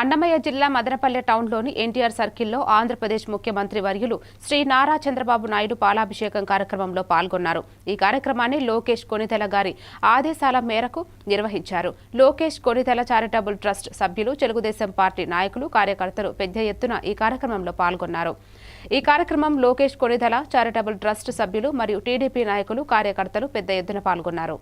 అన్నమయ్య జిల్లా మదనపల్లె టౌన్లోని ఎన్టీఆర్ సర్కిల్లో ఆంధ్రప్రదేశ్ ముఖ్యమంత్రి వర్యులు శ్రీ నారా చంద్రబాబు నాయుడు పాలాభిషేకం కార్యక్రమంలో పాల్గొన్నారు. ఈ కార్యక్రమాన్ని లోకేష్ కొనితెల గారి ఆదేశాల మేరకు నిర్వహించారు. లోకేష్ కొనితెల చారిటబుల్ ట్రస్ట్ సభ్యులు తెలుగుదేశం పార్టీ నాయకులు కార్యకర్తలు పెద్ద ఎత్తున ఈ కార్యక్రమంలో పాల్గొన్నారు. ఈ కార్యక్రమం లోకేష్ కొనితెల చారిటబుల్ ట్రస్ట్ సభ్యులు మరియు టీడీపీ నాయకులు కార్యకర్తలు పెద్ద ఎత్తున పాల్గొన్నారు.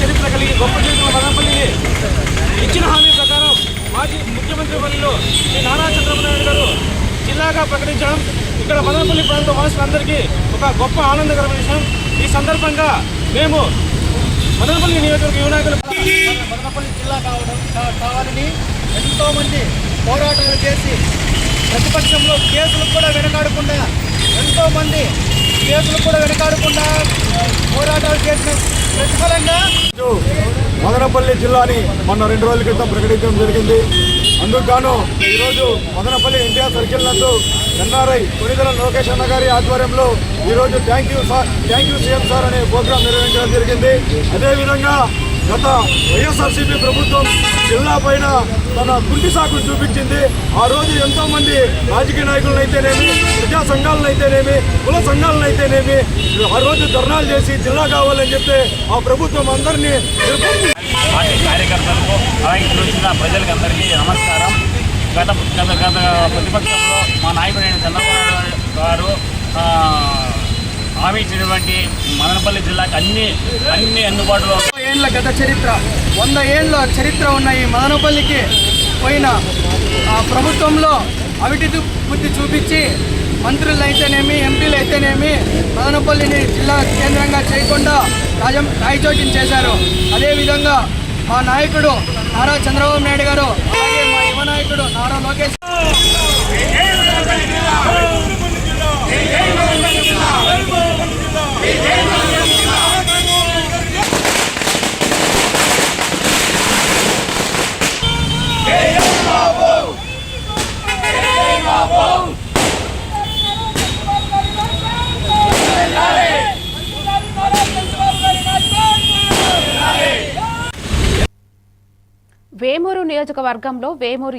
చరిత్ర కలిగి గొప్ప చరిత్ర మదనపల్లిని ఇచ్చిన హామీ ప్రకారం మాజీ ముఖ్యమంత్రి వర్యులు శ్రీ నారా చంద్రబాబు నాయుడు గారు జిల్లాగా ప్రకటించడం ఇక్కడ మదనపల్లి ప్రాంత వాసులందరికీ ఒక గొప్ప ఆనందకరమైన విషయం. ఈ సందర్భంగా మేము మదనపల్లి నియోజకవర్గ యువ మదనపల్లి జిల్లా కావడం కావాలని ఎంతోమంది పోరాటాలు చేసి ప్రతిపక్షంలో కేసులు కూడా వెనకాడకుండా ఎంతోమంది కేసులు కూడా వెనకాడకుండా పోరాటాలు చేసిన మదనపల్లి జిల్లాని మొన్న రెండు రోజుల క్రితం ప్రకటించడం జరిగింది. అందుకు గాను ఈరోజు మదనపల్లి ఎన్టీఆర్ సర్కిల్ నందు ఎన్ఆర్ఐ కొనిదల లోకేష్ అన్న గారి ఆధ్వర్యంలో ఈరోజు thank you sir thank you CM sir అనే ప్రోగ్రాం నిర్వహించడం జరిగింది. అదేవిధంగా గత వైఎస్ఆర్సీపీ ప్రభుత్వం జిల్లా పైన తన కుంటి సాకులు చూపించింది. ఆ రోజు ఎంతో మంది రాజకీయ నాయకులను అయితేనేమి ప్రజా సంఘాలను అయితేనేమి కుల సంఘాలను అయితేనేమి ఆ రోజు ధర్నాలు చేసి జిల్లా కావాలని చెప్తే ఆ ప్రభుత్వం అందరినీ పార్టీ కార్యకర్తలకు అలాగే ఇక్కడ వచ్చిన ప్రజలకు అందరికీ నమస్కారం. గత గత గత ప్రతిపక్షంలో మా నాయకుడైన చంద్రబాబు గారు హామీ ఇచ్చినటువంటి మదనపల్లి జిల్లాకి అన్ని అన్ని అందుబాటులో ఏళ్ళ గత చరిత్ర. వంద ఏళ్ళ చరిత్ర ఉన్న ఈ మదనపల్లికి పోయిన ఆ ప్రభుత్వంలో అవిటి బుద్ధి చూపించి మంత్రులు అయితేనేమి ఎంపీలు అయితేనేమి మదనపల్లిని జిల్లా కేంద్రంగా చేయకుండా రాజం రాయచోటిని చేశారు. అదేవిధంగా మా నాయకుడు నారా చంద్రబాబు నాయుడు గారు అలాగే మా యువ నాయకుడు నారా లోకేష్ వేమూరు నియోజకవర్గంలో వేమూరు